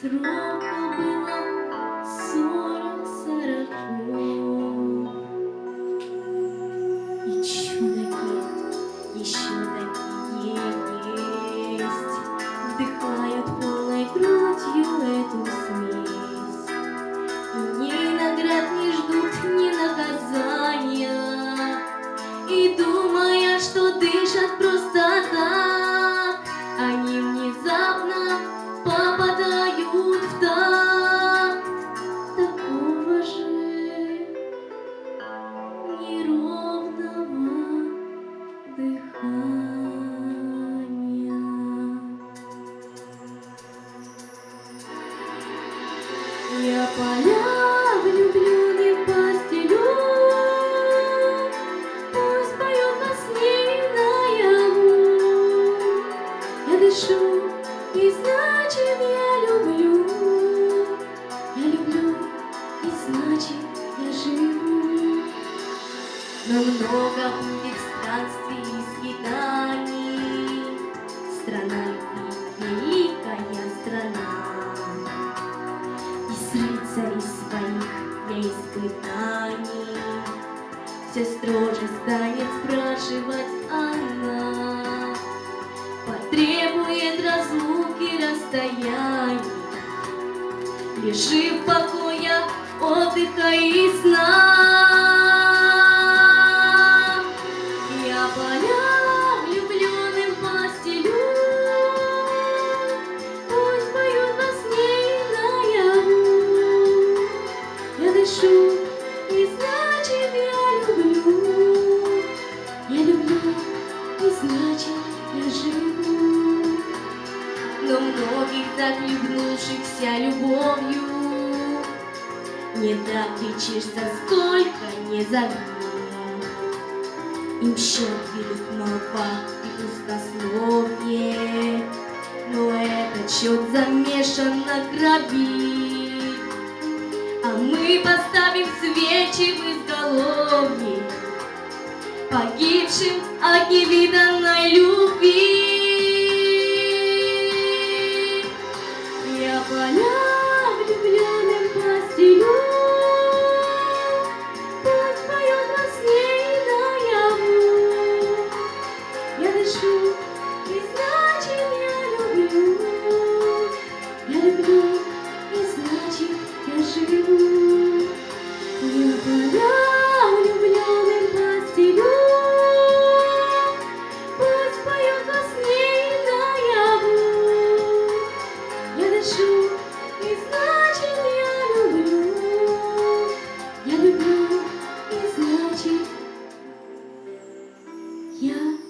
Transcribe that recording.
through дышу, и значит я люблю, Я люблю, и значит я живу. Но много будет странствий и скитаний, Все строже станет спрашивать она, Потребует разлуки расстояний, Лежи в покоя, отдыха и сна. Но многих так любнувшихся любовью Не докличешься, сколько не зови. Им счет ведут молва и пустословие, Но этот счет замешан на крови. А мы поставим свечи в изголовье Погибшим от невиданной любви. Поля влюбленным постелю, Yeah.